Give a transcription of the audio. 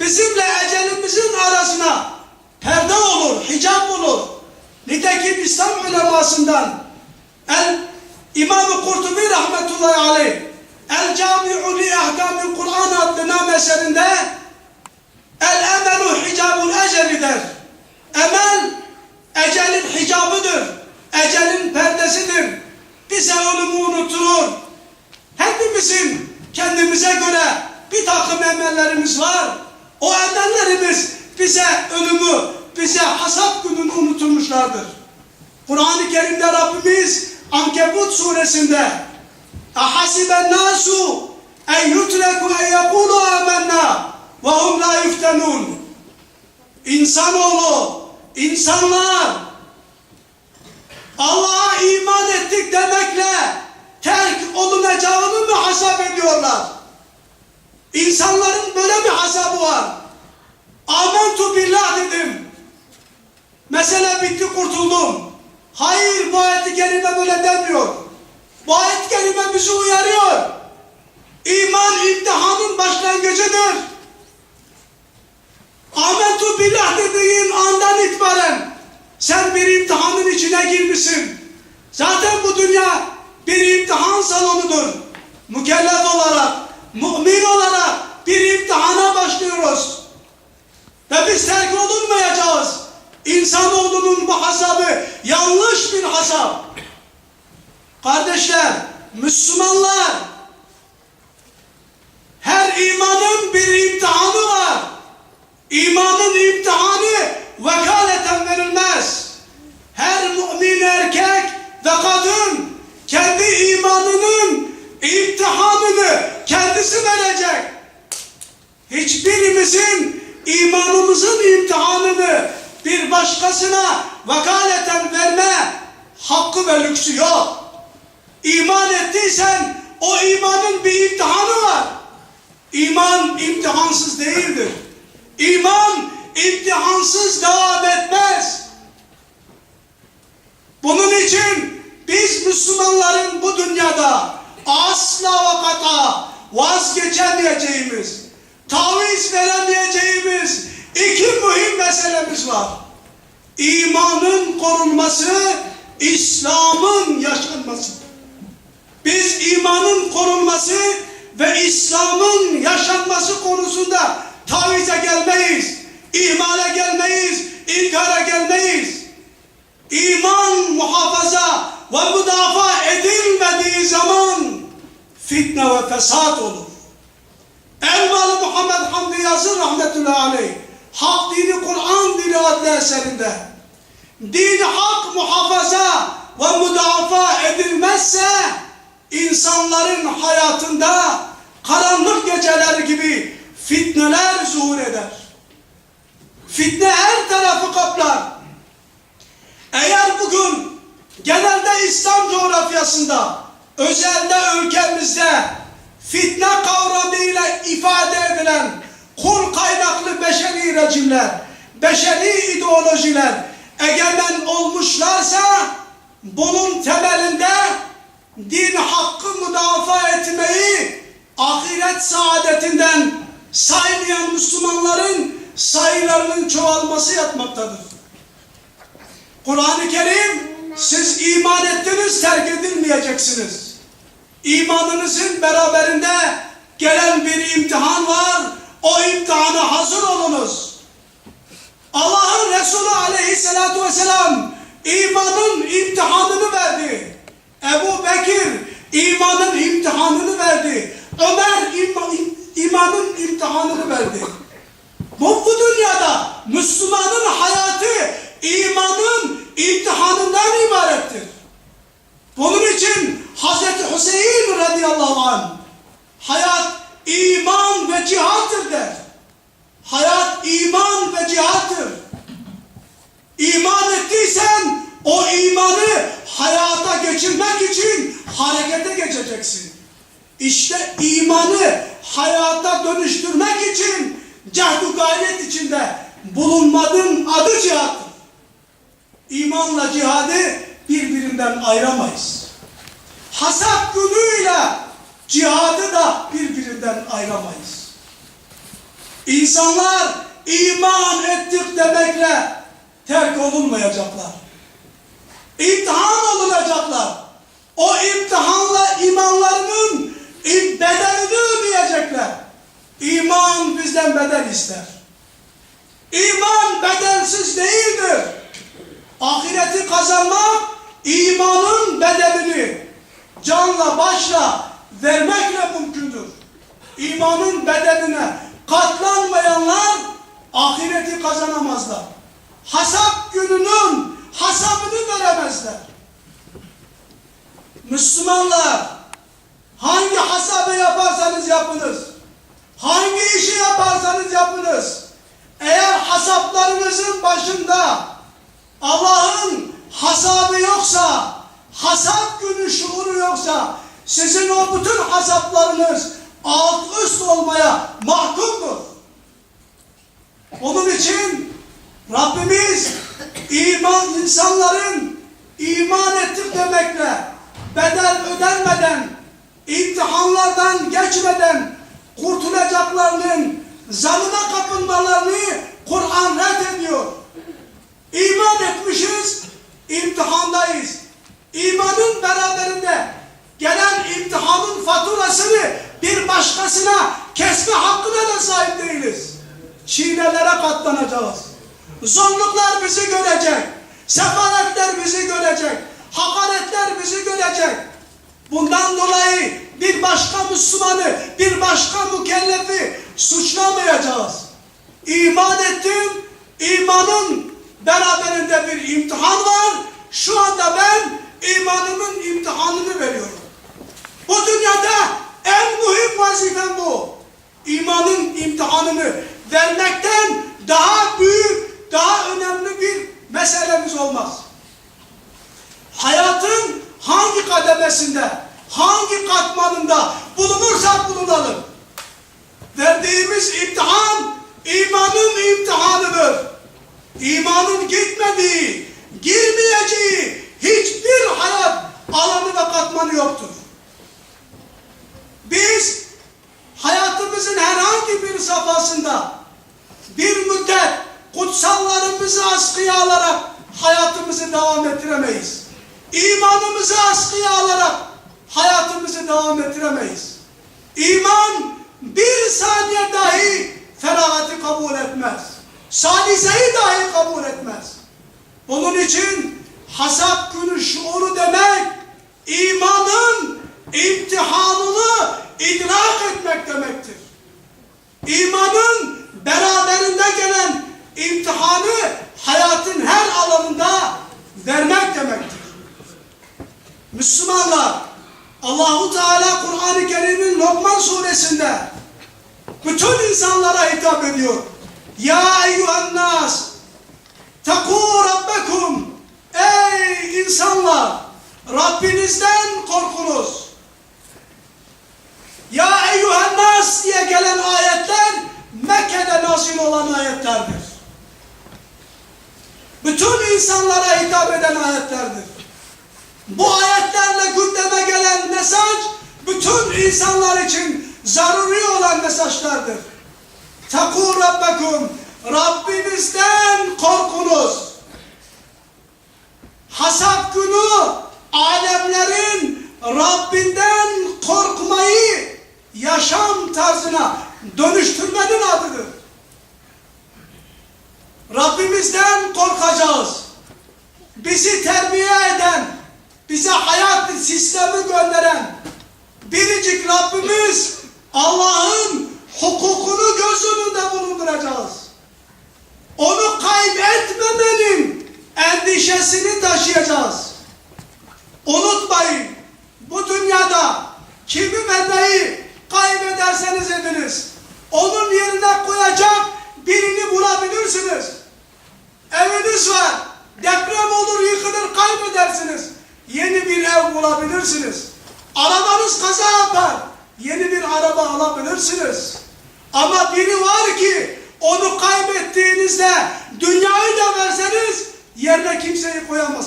bizimle ecelimizin arasına perde olur, hicap olur. Nitekim İslam ulemasından El İmam-ı Kurtubi rahmetullahi aleyh El Cami'u li Ahkamil Kur'an adlı nam eserinde El emelu hicabul eceli der. Kur'an-ı Kerim'de Rabbimiz Ankebut suresinde اَحَسِبَ النَّاسُ اَنْ يُتْرَكُوا اَنْ يَقُولُوا آمَنَّا وَهُمْ لَا يُفْتَنُونَ İnsanoğlu, insanlar Allah'a iman ettik demekle terk olunacağını mı hasap ediyorlar? İnsanların böyle bir hasabı var. Amentu billah dedim. Mesele bitti kurtuldum. Hayır bu ayet-i kerime böyle demiyor. Bu ayet-i kerime bizi uyarıyor. İman imtihanın başlangıcıdır. Amentu billah dediğin andan itibaren sen bir imtihanın içine girmişsin. Zaten bu dünya bir imtihan salonudur. Mükellef olarak, mümin olarak bir imtihana başlıyoruz. Ve biz terk. İnsanoğlunun bu hasabı yanlış bir hasap. Kardeşler, Müslümanlar, her imanın bir imtihanı var. İmanın imtihanı vekaleten verilmez. Her mümin erkek ve kadın kendi imanının imtihanını kendisi verecek. Hiçbirimizin imanımızın imtihanını bir başkasına vakaleten verme hakkı ve lüksü yok. İman ettiysen o imanın bir imtihanı var. İman imtihansız değildir. İman imtihansız devam etmez. Bunun için biz Müslümanların bu dünyada asla ve kata vazgeçemeyeceğimiz, taviz veremeyeceğimiz iki mühim meselemiz var. İmanın korunması, İslam'ın yaşanması. Biz imanın korunması ve İslam'ın yaşanması konusunda tavize gelmeyiz, ihmale gelmeyiz, inkara gelmeyiz. İman muhafaza ve müdafaa edilmediği zaman fitne ve fesat olur. Elmalı Muhammed Hamdi Yazır rahmetullahi aleyh Hak Dini Kur'an Dili adlı eserinde dini hak muhafaza ve müdafaa edilmezse insanların hayatında karanlık geceler gibi fitneler zuhur eder. Fitne her tarafı kaplar. Eğer bugün genelde İslam coğrafyasında, özelde ülkemizde fitne kavramıyla ifade edilen kul kaynaklı beşeri rejimler, beşeri ideolojiler egemen olmuşlarsa bunun temelinde din hakkı müdafaa etmeyi ahiret saadetinden saymayan Müslümanların sayılarının çoğalması yatmaktadır. Kur'an-ı Kerim siz iman ettiniz terk edilmeyeceksiniz. İmanınızın beraberinde gelen bir imtihan var. O imtihana hazır olunuz. Resulü aleyhissalatu vesselam imanın imtihanını verdi. Ebu Bekir imanın imtihanını verdi. Ömer ima, imanın imtihanını verdi. Bu, bu dünyada Müslümanın hayatı imanın imtihanından ibarettir. Bunun için Hazreti Hüseyin radıyallahu anh hayat iman ve cihattır der. Hayat iman ve cihattır. İman ettiysen o imanı hayata geçirmek için harekete geçeceksin. İşte imanı hayata dönüştürmek için cehdu gayret içinde bulunmadığın adı cihattır. İmanla cihadı birbirinden ayıramayız. Hasap günüyle cihadı da birbirinden ayıramayız. İnsanlar iman ettik demekle terk olunmayacaklar. İmtihan olunacaklar. O imtihanla imanlarının bedelini ödeyecekler. İman bizden bedel ister. İman bedelsiz değildir. Ahireti kazanmak imanın bedelini canla başla vermekle mümkündür. İmanın bedeline katlanmayanlar ahireti kazanamazlar. Hasap gününün hasabını veremezler. Müslümanlar hangi hasabı yaparsanız yapınız, hangi işi yaparsanız yapınız, eğer hasaplarınızın başında Allah'ın hasabı yoksa, hasap günü şuuru yoksa, sizin o bütün hasaplarınız alt üst olmaya mahkumdur. Onun için Rabbimiz iman insanların iman ettik demekle bedel ödenmeden imtihanlardan geçmeden kurtulacaklarının zanına kapılmalarını Kur'an reddediyor. İman etmişiz, imtihandayız. İmanın beraberinde gelen imtihanın faturasını bir başkasına kesme hakkına da sahip değiliz. Çiğnelere katlanacağız. Zorluklar bizi görecek. Sefaletler bizi görecek. Hakaretler bizi görecek. Bundan dolayı bir başka Müslümanı, bir başka mükellefi suçlamayacağız. İman ettim, imanın beraberinde bir imtihan var. Şu anda ben imanımın imtihanını veriyorum. Bu dünyada en mühim vazifem bu. İmanın imtihanını vermekten daha büyük, daha önemli bir meselemiz olmaz. Hayatın hangi kademesinde, hangi katmanında bulunursak bulunalım. Verdiğimiz imtihan, imanın imtihanıdır. İmanın gitmediği, girmeyeceği hiçbir hayat alanı ve katmanı yoktur. Biz hayatımızın herhangi bir safhasında bir müddet kutsallarımızı askıya alarak hayatımızı devam ettiremeyiz. İmanımızı askıya alarak hayatımızı devam ettiremeyiz. İman bir saniye dahi ferahati kabul etmez. Saliseyi dahi kabul etmez. Onun için hasap günü şuuru demek imanın imtihanını idrak etmek demektir. İmanın beraberinde gelen imtihanı hayatın her alanında vermek demektir. Müslümanlar Allahu Teala Kur'an-ı Kerim'in Suresinde bütün insanlara hitap ediyor. Ya eyyühen nas tekû rabbekum Ey insanlar Rabbinizden korkunuz. Ya eyyühen nas diye gelen ayetler Mekke'de nazil olan ayetlerdir. Bütün insanlara hitap eden ayetlerdir. Bu ayetlerle gündeme gelen mesaj bütün insanlar için zaruri olan mesajlardır. Takû Rabbekum Rabbinizden korkunuz. Hasap günü alemlerin Rabbinden korkmayı yaşam tarzına dönüştürmenin adıdır. Rabbimizden korkacağız. Bizi terbiye eden, bize hayat sistemi gönderen biricik Rabbimiz Allah'ın hukukunu alabilirsiniz. Ama biri var ki onu kaybettiğinizde dünyayı da verseniz yerine kimseyi koyamazsınız.